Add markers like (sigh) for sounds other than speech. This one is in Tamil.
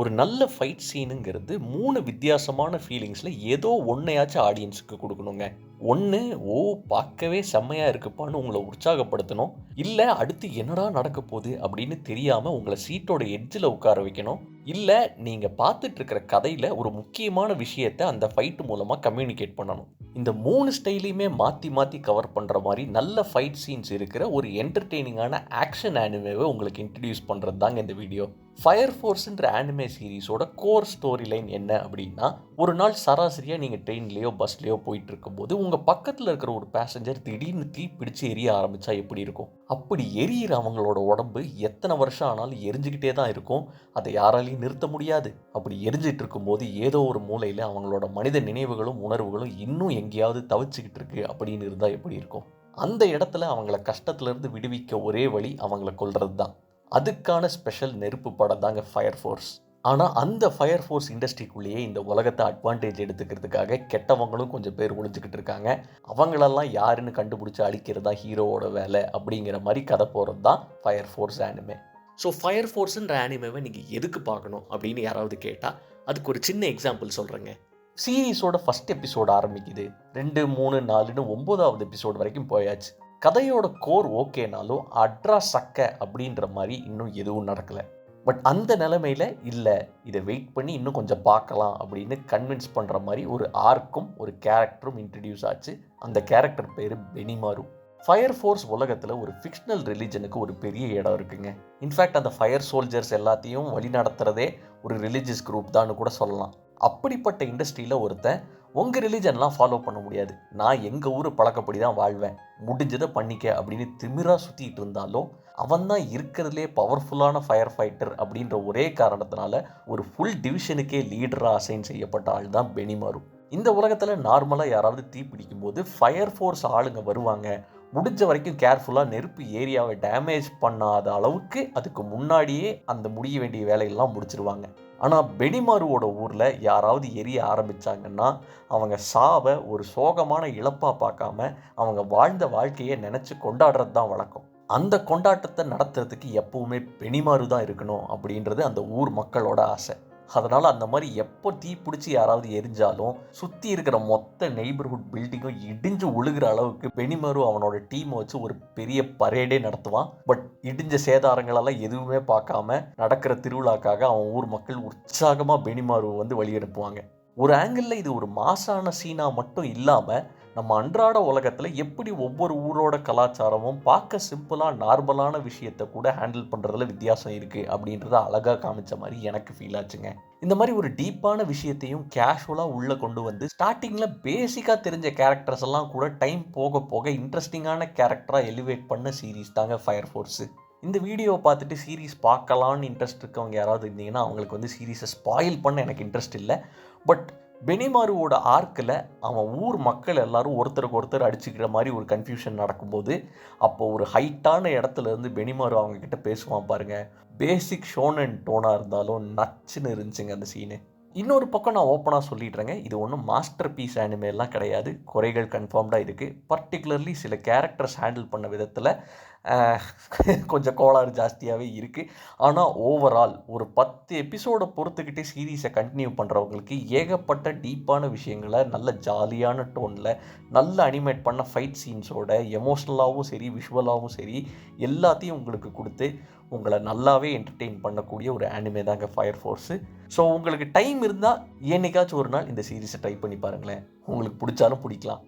ஒரு நல்ல ஃபைட் சீனுங்கிறது மூணு வித்தியாசமான ஃபீலிங்ஸில் ஏதோ ஒன்றையாச்சும் ஆடியன்ஸுக்கு கொடுக்கணுங்க. ஒன்று ஓ பார்க்கவே செம்மையாக இருக்குப்பான்னு உங்களை உற்சாகப்படுத்தணும். இல்லை அடுத்து என்னடா நடக்க போகுது? அப்படின்னு தெரியாமல் உங்களை சீட்டோட எட்ஜில் உட்கார வைக்கணும். இல்லை நீங்கள் பார்த்துட்டு இருக்கிற கதையில் ஒரு முக்கியமான விஷயத்தை அந்த ஃபைட் மூலமாக கம்யூனிகேட் பண்ணணும். இந்த மூணு ஸ்டைலையுமே மாற்றி மாற்றி கவர் பண்ணுற மாதிரி நல்ல ஃபைட் சீன்ஸ் இருக்கிற ஒரு என்டர்டெய்னிங்கான ஆக்ஷன் ஆனிமேவை உங்களுக்கு இன்ட்ரடியூஸ் பண்ணுறது தாங்க இந்த வீடியோ ஃபயர் ஃபோர்ஸுன்ற ஆனிமே சீரிஸோட கோர் ஸ்டோரி லைன் என்ன அப்படின்னா ஒரு நாள் சராசரியாக நீங்கள் ட்ரெயின்லேயோ பஸ்லேயோ போயிட்டு இருக்கும்போது உங்கள் பக்கத்தில் இருக்கிற ஒரு பேசஞ்சர் திடீர்னு தீ பிடிச்சி எரிய ஆரம்பித்தா எப்படி இருக்கும்? அப்படி எரியிற அவங்களோட உடம்பு எத்தனை வருஷம் ஆனாலும் எரிஞ்சுக்கிட்டே தான் இருக்கும். அதை யாராலையும் நிறுத்த முடியாது. அப்படி எரிஞ்சிட்டு இருக்கும்போது ஏதோ ஒரு மூலையில் அவங்களோட மனித நினைவுகளும் உணர்வுகளும் இன்னும் எங்கேயாவது தவிச்சுக்கிட்டு இருக்கு அப்படின்னு இருந்தால் எப்படி இருக்கும்? அந்த இடத்துல அவங்கள கஷ்டத்துலேருந்து விடுவிக்க ஒரே வழி அவங்கள கொல்றது தான் அதுக்கான ஸ்பெஷல் நெருப்பு படம் தாங்க ஃபயர் ஃபோர்ஸ் ஆனால் அந்த ஃபயர் ஃபோர்ஸ் இண்டஸ்ட்ரிக்குள்ளேயே இந்த உலகத்தை அட்வான்டேஜ் எடுத்துக்கிறதுக்காக கெட்டவங்களும் கொஞ்சம் பேர் ஒழிஞ்சிக்கிட்டு இருக்காங்க. அவங்களெல்லாம் யாருன்னு கண்டுபிடிச்சி அழிக்கிறதா ஹீரோவோட வேலை அப்படிங்கிற மாதிரி கதை போகிறது தான் fire force anime so fire ஃபோர்ஸுன்ற ஆனிமேவை நீங்கள் எதுக்கு பார்க்கணும் அப்படின்னு யாராவது கேட்டால் அதுக்கு ஒரு சின்ன எக்ஸாம்பிள் சொல்கிறேங்க சீரீஸோட ஃபஸ்ட் எபிசோடு ஆரம்பிக்குது. ரெண்டு மூணு நாலுன்னு ஒம்போதாவது எபிசோடு வரைக்கும் போயாச்சு. கதையோட கோர் ஓகேனாலும் அட்ரா சக்க அப்படின்ற மாதிரி இன்னும் எதுவும் நடக்கலை. பட் அந்த நிலைமையில் இல்லை இதை வெயிட் பண்ணி இன்னும் கொஞ்சம் பார்க்கலாம் அப்படின்னு கன்வின்ஸ் பண்ணுற மாதிரி ஒரு ஆர்க்கும் ஒரு கேரக்டரும் இன்ட்ரடியூஸ் ஆச்சு. அந்த கேரக்டர் பேர் பெனிமாரு. ஃபயர் ஃபோர்ஸ் உலகத்தில் ஒரு ஃபிக்ஷனல் ரிலிஜனுக்கு ஒரு பெரிய இடம் இருக்குங்க. இன்ஃபேக்ட் அந்த ஃபயர் சோல்ஜர்ஸ் எல்லாத்தையும் வழி நடத்துகிறதே ஒரு ரிலீஜியஸ் குரூப் தான் கூட சொல்லலாம். அப்படிப்பட்ட இண்டஸ்ட்ரியில் ஒருத்தன் உங்கள் ரிலீஜன்லாம் ஃபாலோ பண்ண முடியாது. நான் எங்கள் ஊர் பழக்கப்படி தான் வாழ்வேன். முடிஞ்சதை பண்ணிக்க அப்படின்னு திமிராக சுற்றிட்டு இருந்தாலும் அவன் தான் இருக்கிறதுலே பவர்ஃபுல்லான ஃபயர் ஃபைட்டர் அப்படின்ற ஒரே காரணத்தினால ஒரு ஃபுல் டிவிஷனுக்கே லீடராக அசைன் செய்யப்பட்ட ஆள் தான் பெனிமாரு. இந்த உலகத்தில் நார்மலாக யாராவது தீ பிடிக்கும் போது ஃபயர் ஃபோர்ஸ் ஆளுங்க வருவாங்க. முடிஞ்ச வரைக்கும் கேர்ஃபுல்லாக நெருப்பு ஏரியாவை டேமேஜ் பண்ணாத அளவுக்கு அதுக்கு முன்னாடியே அந்த முடிய வேண்டிய வேலையெல்லாம் முடிச்சிருவாங்க. ஆனால் பெனிமாருவோட ஊரில் யாராவது எரிய ஆரம்பித்தாங்கன்னா அவங்க சாவை ஒரு சோகமான இழப்பாக பார்க்காம அவங்க வாழ்ந்த வாழ்க்கையை நினச்சி கொண்டாடுறது தான் வழக்கம். அந்த கொண்டாட்டத்தை நடத்துறதுக்கு எப்பவுமே பெனிமாரு தான் இருக்கணும் அப்படின்றது அந்த ஊர் மக்களோட ஆசை. அதனால் அந்த மாதிரி எப்போ தீ பிடிச்சி யாராவது எரிஞ்சாலும் சுற்றி இருக்கிற மொத்த நெய்பர்ஹுட் பில்டிங்கும் இடிஞ்சு ஒழுகிற அளவுக்கு பெனிமரு அவனோட டீமை வச்சு ஒரு பெரிய பரேடே நடத்துவான். பட் இடிஞ்ச சேதாரங்களெல்லாம் எதுவுமே பார்க்காம நடக்கிற திருவிழாக்காக அவன் ஊர் மக்கள் உற்சாகமாக பெனிமாரு வந்து வழி அனுப்புவாங்க ஒரு ஆங்கிளில் இது ஒரு மாசான சீனா மட்டும் இல்லாமல் நம்ம அன்றாட உலகத்தில் எப்படி ஒவ்வொரு ஊரோட கலாச்சாரமும் பார்க்க சிம்பிளாக நார்மலான விஷயத்தை கூட ஹேண்டில் பண்ணுறதுல வித்தியாசம் இருக்குது அப்படின்றத அழகாக காமிச்ச மாதிரி எனக்கு ஃபீல் ஆச்சுங்க. இந்த மாதிரி ஒரு டீப்பான விஷயத்தையும் கேஷுவலாக உள்ளே கொண்டு வந்து ஸ்டார்டிங்கில் பேசிக்காக தெரிஞ்ச கேரக்டர்ஸ் எல்லாம் கூட டைம் போக போக இன்ட்ரெஸ்டிங்கான கேரக்டராக எலிவேட் பண்ண சீரீஸ் தாங்க ஃபயர் ஃபோர்ஸு இந்த வீடியோவை பார்த்துட்டு சீரீஸ் பார்க்கலான்னு இன்ட்ரெஸ்ட் இருக்கவங்க யாராவது இருந்தீங்கன்னா அவங்களுக்கு வந்து சீரீஸை ஸ்பாயில் பண்ண எனக்கு இன்ட்ரெஸ்ட் இல்லை. பட் பெனிமாருவோட ஆர்க்கில் அவன் ஊர் மக்கள் எல்லாரும் ஒருத்தருக்கு ஒருத்தர் அடிச்சுக்கிற மாதிரி ஒரு கன்ஃபியூஷன் நடக்கும்போது அப்போ ஒரு ஹைட்டான இடத்துல இருந்து பெனிமாரு அவங்க கிட்ட பேசுவான் பாருங்க. பேசிக் ஷோன் அண்ட் டோனாக இருந்தாலும் நச்சுன்னு இருந்துச்சுங்க அந்த சீனு இன்னொரு பக்கம் நான் ஓப்பனாக சொல்லிடுறேங்க. இது ஒன்றும் மாஸ்டர் பீஸ் ஆனிமேலாம் கிடையாது. குறைகள் கன்ஃபார்ம்டாக இருக்குது பர்டிகுலர்லி சில கேரக்டர்ஸ் ஹேண்டில் பண்ண விதத்தில் (laughs) கொஞ்சம் கோளாறு ஜாஸ்தியாகவே இருக்குது ஆனால் ஓவரால் ஒரு பத்து எபிசோடை பொறுத்துக்கிட்டே சீரீஸை கண்டினியூ பண்ணுறவங்களுக்கு ஏகப்பட்ட டீப்பான விஷயங்களை நல்ல ஜாலியான டோனில் நல்ல அனிமேட் பண்ண ஃபைட் சீன்ஸோட எமோஷ்னலாகவும் சரி விஷுவலாகவும் சரி எல்லாத்தையும் உங்களுக்கு கொடுத்து உங்களை நல்லாவே என்டர்டெயின் பண்ணக்கூடிய ஒரு ஆனிமே தாங்க ஃபயர் ஃபோர்ஸு ஸோ உங்களுக்கு டைம் இருந்தால் என்னைக்காச்சும் ஒரு நாள் இந்த சீரீஸை ட்ரை பண்ணி பாருங்களேன். உங்களுக்கு பிடிச்சாலும் பிடிக்கலாம்.